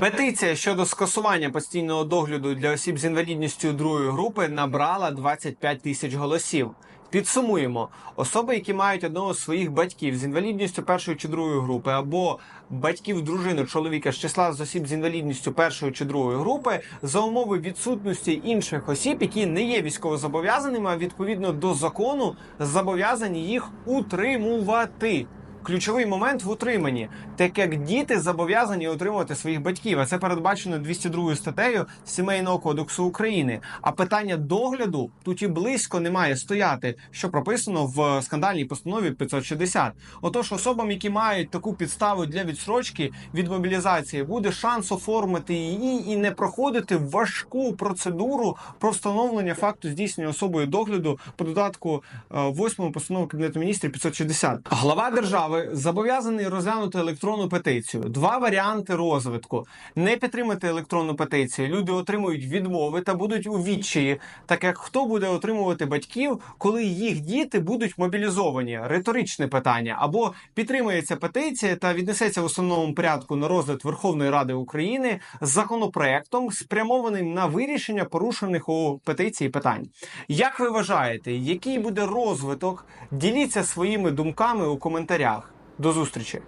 Петиція щодо скасування постійного догляду для осіб з інвалідністю другої групи набрала 25 тисяч голосів. Підсумуємо, особи, які мають одного з своїх батьків з інвалідністю першої чи другої групи, або батьків дружини чоловіка з числа з осіб з інвалідністю першої чи другої групи, за умови відсутності інших осіб, які не є військовозобов'язаними, а відповідно до закону зобов'язані їх утримувати. Ключовий момент в утриманні, так як діти зобов'язані утримувати своїх батьків, а це передбачено 202 статтею Сімейного кодексу України. А питання догляду тут і близько не має стояти, що прописано в скандальній постанові 560. Отож, особам, які мають таку підставу для відсрочки від мобілізації, буде шанс оформити її і не проходити важку процедуру про встановлення факту здійснення особою догляду по додатку 8 постанови Кабінету міністрів 560. Глава держави зобов'язаний розглянути електронну петицію. Два варіанти розвитку: не підтримати електронну петицію. Люди отримують відмови та будуть у відчаї, так як хто буде отримувати батьків, коли їх діти будуть мобілізовані? Риторичне питання або підтримується петиція та віднесеться в основному порядку на розгляд Верховної Ради України з законопроектом, спрямованим на вирішення порушених у петиції питань. Як ви вважаєте, який буде розвиток? Діліться своїми думками у коментарях. До зустрічі!